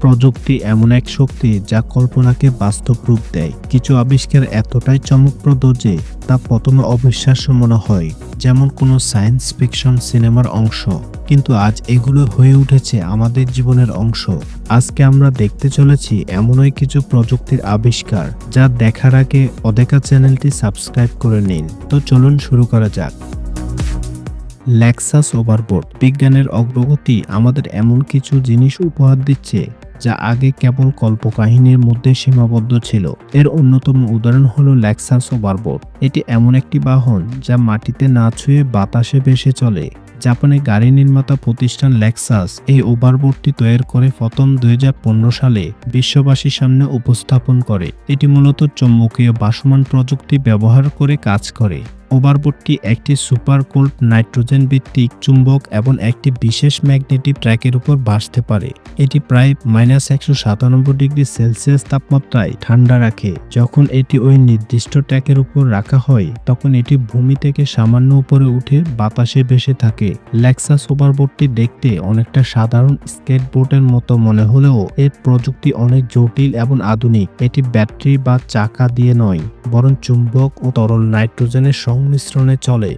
প্রযুক্তি এমন এক শক্তি যা কল্পনাকে বাস্তব রূপ দেয়। কিছু আবিষ্কার এতটাই চমকপ্রদ যে তা প্রথমে অবিশ্বাস্য মনে হয়, যেমন কোনো সায়েন্স ফিকশন সিনেমার অংশ। কিন্তু আজ এগুলো হয়ে উঠেছে আমাদের জীবনের অংশ। আজকে আমরা দেখতে চলেছি এমনই কিছু প্রযুক্তির আবিষ্কার যা দেখার আগে অদেকা চ্যানেলটি সাবস্ক্রাইব করে নিন। তো চলুন শুরু করা যাক। লেক্সাস ওভারবোর্ড বিজ্ঞানের অগ্রগতি আমাদের এমন কিছু জিনিস উপহার দিচ্ছে যা আগে কেবল কল্পকাহিনীর মধ্যে সীমাবদ্ধ ছিল। এর অন্যতম উদাহরণ হলো লেক্সাস ওভারবোর্ড এটি এমন একটি বাহন যা মাটিতে না ছুঁয়ে বাতাসে ভেসে চলে। জাপানে গাড়ি নির্মাতা প্রতিষ্ঠান লেক্সাস এই ওভারবোর্ডটি তৈরি করে প্রথম দুই হাজার পনেরো সালে বিশ্ববাসীর সামনে উপস্থাপন করে। এটি মূলত চৌম্বকীয় বাসমান প্রযুক্তি ব্যবহার করে কাজ করে। ওভারবোর্ডটি একটি সুপার কোল্ড নাইট্রোজেন ভিত্তিক চুম্বক এবং একটি বিশেষ ম্যাগনেটিক ট্র্যাকের উপর ভাসতে পারে। এটি প্রায় মাইনাস একশো সাতানব্বই ডিগ্রি সেলসিয়াস তাপমাত্রায় ঠান্ডা রাখে। যখন এটি ওই নির্দিষ্ট ট্র্যাকের উপর রাখা হয়, তখন এটি ভূমি থেকে সামান্য উপরে উঠে বাতাসে ভেসে থাকে। লেক্সাস ওভারবোর্ডটি দেখতে অনেকটা সাধারণ স্কেটবোর্ডের মতো মনে হলেও এর প্রযুক্তি অনেক জটিল এবং আধুনিক। এটি ব্যাটারি বা চাকা দিয়ে নয়, বরং চুম্বক ও তরল নাইট্রোজেনের সংমিশ্রণে চলে।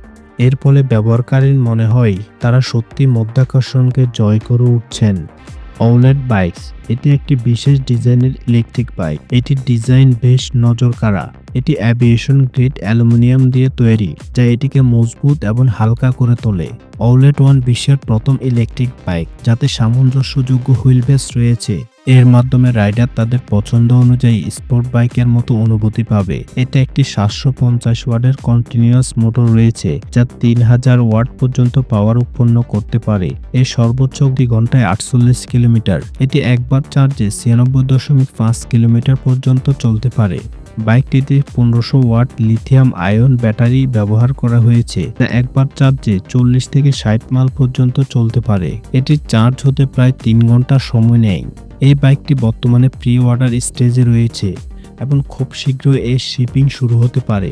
এর ফলে ব্যবহারকারীর মনে হয় তারা সত্যি মধ্যাকর্ষণকে জয় করে উঠছেন। অউলেট বাইকস, এটি একটি বিশেষ ডিজাইনের ইলেকট্রিক বাইক। এটির ডিজাইন বেশ নজর কাড়া এটি অ্যাভিয়েশন গ্রেড অ্যালুমিনিয়াম দিয়ে তৈরি, যা এটিকে মজবুত এবং হালকা করে তোলে। অউলেট ওয়ান বিশ্বের প্রথম ইলেকট্রিক বাইক, যাতে সামঞ্জস্যযোগ্য হুইল বেস রয়েছে। এর মাধ্যমে রাইডার তাদের পছন্দ অনুযায়ী স্পোর্ট বাইকের মতো অনুভূতি পাবে। এটা একটি সাতশো পঞ্চাশ ওয়ার্ডের কন্টিনিউয়াস মোটর রয়েছে, যা তিন হাজার ওয়াট পর্যন্ত পাওয়ার উৎপন্ন করতে পারে। এর সর্বোচ্চ গতি ঘন্টায় আটচল্লিশ কিলোমিটার। এটি একবার চার্জে ছিয়ানব্বই দশমিক পাঁচ কিলোমিটার পর্যন্ত চলতে পারে। বাইকটিতে পনেরোশো ওয়াট লিথিয়াম আয়ন ব্যাটারি ব্যবহার করা হয়েছে, যা একবার চার্জে চল্লিশ থেকে ষাট মাইল পর্যন্ত চলতে পারে। এটি চার্জ হতে প্রায় তিন ঘণ্টা সময় নেয়। এই বাইকটি বর্তমানে প্রি অর্ডার স্টেজে রয়েছে এবং খুব শীঘ্রই এর শিপিং শুরু হতে পারে।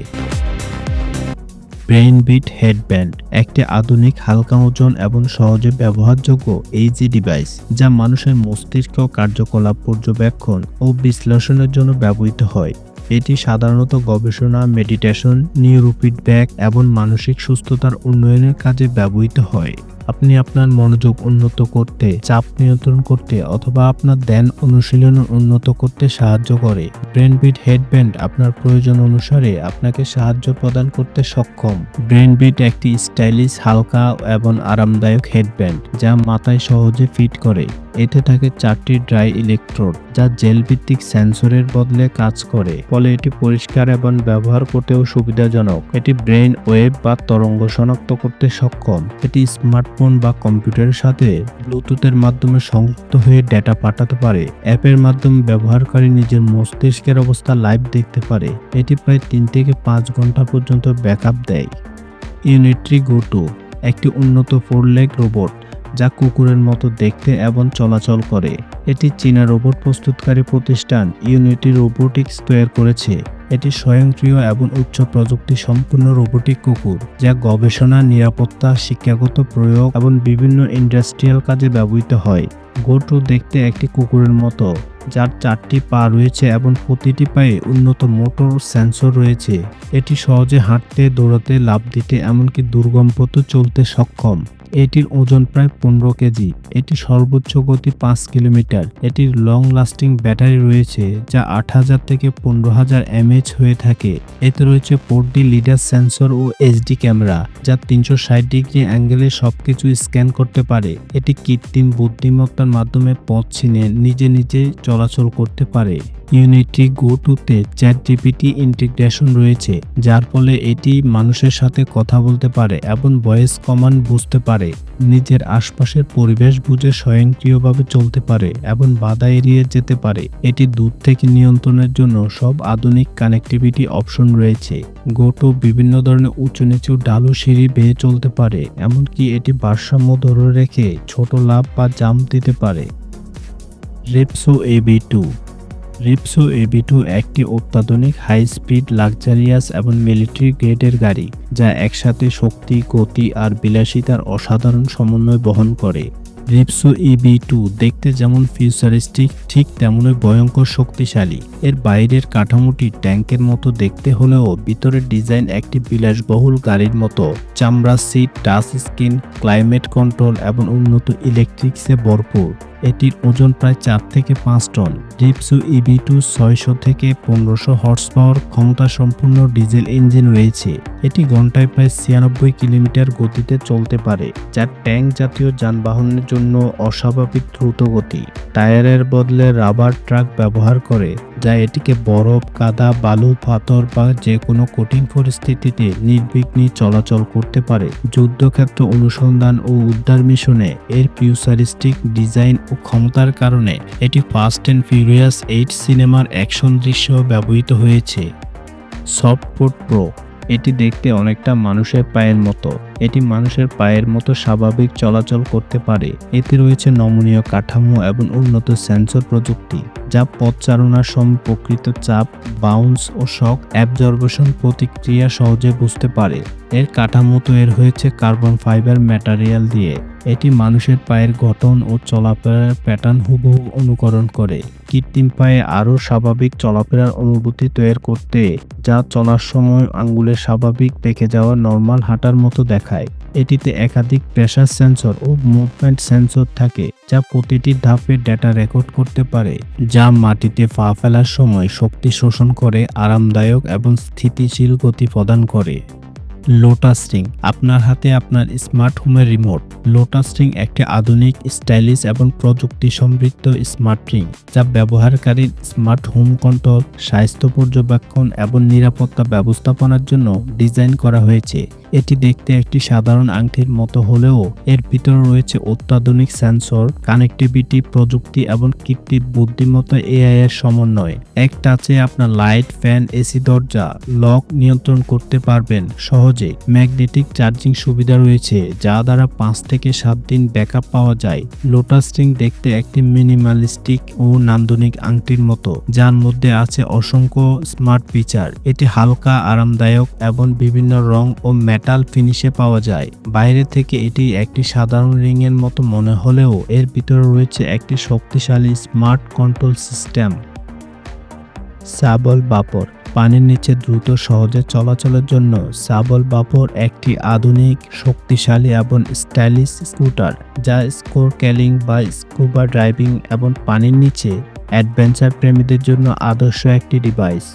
ব্রেইন বিট হেডব্যান্ড, একটি আধুনিক, হালকা ওজন এবং সহজে ব্যবহারযোগ্য এইজি ডিভাইস যা মানুষের মস্তিষ্ক কার্যকলাপ পর্যবেক্ষণ ও বিশ্লেষণের জন্য ব্যবহৃত হয়। এটি সাধারণত গবেষণা, মেডিটেশন, নিউরোফিডব্যাক এবং মানসিক সুস্থতার উন্নয়নের কাজে ব্যবহৃত হয়। আপনি আপনার মনোযোগ উন্নত করতে, চাপ নিয়ন্ত্রণ করতে অথবা আপনার ধ্যান অনুশীলন উন্নত করতে সাহায্য করে। ব্রেনবিট হেডব্যান্ড আপনার প্রয়োজন অনুসারে আপনাকে সাহায্য প্রদান করতে সক্ষম। ব্রেনবিট একটি স্টাইলিশ, হালকা এবং আরামদায়ক হেডব্যান্ড যা মাথায় সহজে ফিট করে। এতে থাকে চারটি ড্রাই ইলেকট্রোড, যা জেল ভিত্তিক সেন্সরের বদলে কাজ করে, ফলে এটি পরিষ্কার এবং ব্যবহার করতেও সুবিধাজনক। এটি ব্রেন ওয়েভ বা তরঙ্গ শনাক্ত করতে সক্ষম। এটি স্মার্টফোন বা কম্পিউটারের সাথে ব্লুটুথের মাধ্যমে সংযুক্ত হয়ে ডেটা পাঠাতে পারে। অ্যাপের মাধ্যমে ব্যবহারকারী নিজের মস্তিষ্কের অবস্থা লাইভ দেখতে পারে। এটি প্রায় তিন থেকে পাঁচ ঘণ্টা পর্যন্ত ব্যাকআপ দেয়। ইউনিট্রি গোটু একটি উন্নত ফোর লেগ রোবট। যা কুকুরের মতো দেখতে এবং চলাচল করে। এটি চীনা রোবট প্রস্তুতকারী প্রতিষ্ঠান ইউনিটি রোবোটিক্স তৈরি করেছে। এটি স্বয়ংক্রিয় এবং উচ্চ প্রযুক্তি সম্পূর্ণ রোবোটিক কুকুর, যা গবেষণা, নিরাপত্তা, শিক্ষাগত প্রয়োগ এবং বিভিন্ন ইন্ডাস্ট্রিয়াল কাজে ব্যবহৃত হয়। গোটু দেখতে একটি কুকুরের মতো, যার চারটি পা রয়েছে এবং প্রতিটি পায়ে উন্নত মোটর সেন্সর রয়েছে। এটি সহজে হাঁটতে, দৌড়াতে লাভ দিতে, এমনকি দুর্গম পথে চলতে সক্ষম। এটির ওজন প্রায় পনেরো কেজি। এটি সর্বোচ্চ গতি পাঁচ কিলোমিটার। এটির লং লাস্টিং ব্যাটারি রয়েছে, যা আট হাজার থেকে পনেরো হাজার এমএচ হয়ে থাকে। এতে রয়েছে ডি লিডার সেন্সর ও এইচডি ক্যামেরা, যা তিনশো ষাট ডিগ্রি অ্যাঙ্গেলে সবকিছু স্ক্যান করতে পারে। এটি কৃত্রিম বুদ্ধিমত্তার মাধ্যমে পথ চিনে নিজে নিজে চলাচল করতে পারে। ইউনিটি গো টুতে চ্যাট জিপিটি ইন্টিগ্রেশন রয়েছে, যার ফলে এটি মানুষের সাথে কথা বলতে পারে এবং ভয়েস কমান্ড বুঝতে পারে, নিজের আশপাশের পরিবেশ বুঝে স্বয়ংক্রিয়ভাবে চলতে পারে এবং বাধা এড়িয়ে যেতে পারে। এটি দূর থেকে নিয়ন্ত্রণের জন্য সব আধুনিক কানেক্টিভিটি অপশন রয়েছে। গোটো বিভিন্ন ধরনের উঁচু নিচু ডালু সিঁড়ি বেয়ে চলতে পারে, এমনকি এটি ভারসাম্য ধরে রেখে ছোট লাভ বা জাম দিতে পারে। রেপসো এবি টু রিপসো এবি টু একটি অত্যাধুনিক হাই স্পিড লাক্সারিয়াস এবং মিলিটারি গ্রেডের গাড়ি, যা একসাথে শক্তি, গতি আর বিলাসিতার অসাধারণ সমন্বয় বহন করে। রিপসো ইবি টু দেখতে যেমন ফিউচারিস্টিক ঠিক তেমনই ভয়ঙ্কর শক্তিশালী। এর বাইরের কাঠামোটি ট্যাঙ্কের মতো দেখতে হলেও ভিতরের ডিজাইন একটি বিলাসবহুল গাড়ির মতো। চামড়া, seat touch screen climate control এবং উন্নত ইলেকট্রিক্সে ভরপুর। এটির ওজন প্রায় চার থেকে পাঁচ টন। ডিপসু ইবি টু ছয়শো থেকে পনেরোশো হর্স পাওয়ার ক্ষমতা সম্পূর্ণ ডিজেল ইঞ্জিন রয়েছে। এটি ঘন্টায় প্রায় ছিয়ানব্বই কিলোমিটার গতিতে চলতে পারে যা ট্যাঙ্ক জাতীয় যানবাহনের জন্য অস্বাভাবিক দ্রুত গতি টায়ারের বদলে রাবার ট্রাক ব্যবহার করে যা এটিকে বরফ, কাদা, বালু, পাথর বা যে কোনো কঠিন পরিস্থিতিতে নির্বিঘ্নে চলাচল করতে পারে। যুদ্ধক্ষেত্র অনুসন্ধান ও উদ্ধার মিশনে এর ফিউচারিস্টিক ডিজাইন ও ক্ষমতার কারণে এটি ফাস্ট অ্যান্ড ফিউরিয়াস এইট সিনেমার অ্যাকশন দৃশ্য ব্যবহৃত হয়েছে। সফটপোর্ট প্রো এটি দেখতে অনেকটা মানুষের পায়ের মতো। এটি মানুষের পায়ের মতো স্বাভাবিক চলাচল করতে পারে। এতে রয়েছে নমনীয় কাঠামো এবং উন্নত সেন্সর প্রযুক্তি, যা পথচারণার সময় প্রকৃত চাপ বাউন্স ও শক অ্যাবজর্বেশন প্রতিক্রিয়া সহজে বুঝতে পারে। এর কাঠামো তৈরি হয়েছে কার্বন ফাইবার ম্যাটেরিয়াল দিয়ে। এটি মানুষের পায়ের গঠন ও চলাফেরার প্যাটার্ন হুবহু অনুকরণ করে। কৃত্রিম পায়ে আরও স্বাভাবিক চলাফেরার অনুভূতি তৈরি করতে, যা চলার সময় আঙ্গুলের স্বাভাবিক দেখে যাওয়া নর্মাল হাঁটার মতো দেখায়। এটিতে একাধিক প্রেশার সেন্সর ও মুভমেন্ট সেন্সর থাকে, যা প্রতিটি ধাপে ডেটা রেকর্ড করতে পারে, যা মাটিতে পা ফেলার সময় শক্তি শোষণ করে, আরামদায়ক এবং স্থিতিশীল গতি প্রদান করে। লোটাস রিং আপনার হাতে আপনার স্মার্ট হোমের রিমোট লোটাস রিং একটি আধুনিক স্টাইলিশ এবং প্রযুক্তি সমৃদ্ধ স্মার্ট রিং যা ব্যবহারকারীর স্মার্ট হোম কন্ট্রোল স্বাস্থ্য পর্যবেক্ষণ এবং নিরাপত্তা ব্যবস্থাপনার জন্য ডিজাইন করা হয়েছে। এটি দেখতে একটি সাধারণ আংটির মতো হলেও এর ভিতরে রয়েছে অত্যাধুনিক সেন্সর কানেক্টিভিটি প্রযুক্তি এবং কৃত্রিম বুদ্ধিমত্তা এআই এর সমন্বয়। এক টাচে আপনার লাইট ফ্যান এসি দরজা লক নিয়ন্ত্রণ করতে পারবেন। সহজে ম্যাগনেটিক চার্জিং সুবিধা রয়েছে, যা দ্বারা পাঁচ থেকে সাত দিন ব্যাকআপ পাওয়া যায়। লোটাস রিং দেখতে একটি মিনিমালিস্টিক ও নান্দনিক আংটির মতো, যার মধ্যে আছে অসংখ্য স্মার্ট ফিচার। এটি হালকা, আরামদায়ক এবং বিভিন্ন রং ও মেটাল ফিনিশে পাওয়া যায়। বাইরে থেকে এটি একটি সাধারণ রিং এর মতো মনে হলেও এর ভিতরে রয়েছে একটি শক্তিশালী স্মার্ট কন্ট্রোল সিস্টেম। সাবল বাপর পানির নিচে দ্রুত সহজে চলাচলের জন্য সাবল বাপর একটি আধুনিক, শক্তিশালী এবং স্টাইলিশ স্কুটার যা স্কোর ক্যালিং বা স্কুবা ড্রাইভিং এবং পানির নিচে অ্যাডভেঞ্চার প্রেমীদের জন্য আদর্শ একটি ডিভাইস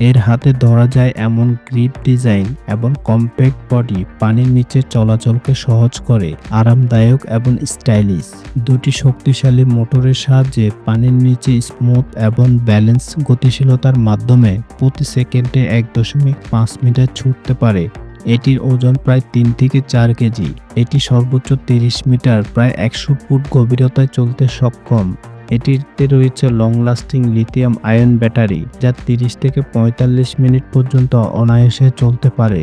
এর হাতে ধরা যায় এমন গ্রিপ ডিজাইন এবং কম্প্যাক্ট বডি পানির নিচে চলাচলকে সহজ করে, আরামদায়ক এবং স্টাইলিশ দুটি শক্তিশালী মোটরের সাহায্যে পানির নিচে স্মুথ এবং ব্যালেন্স গতিশীলতার মাধ্যমে প্রতি সেকেন্ডে এক দশমিক পাঁচ মিটার ছুটতে পারে। এটির ওজন প্রায় তিন থেকে চার কেজি। এটি সর্বোচ্চ তিরিশ মিটার, প্রায় একশো ফুট গভীরতায় চলতে সক্ষম। এটিতে রয়েছে long lasting lithium ion battery যা তিরিশ থেকে পঁয়তাল্লিশ মিনিট পর্যন্ত অনায়াসে চলতে পারে।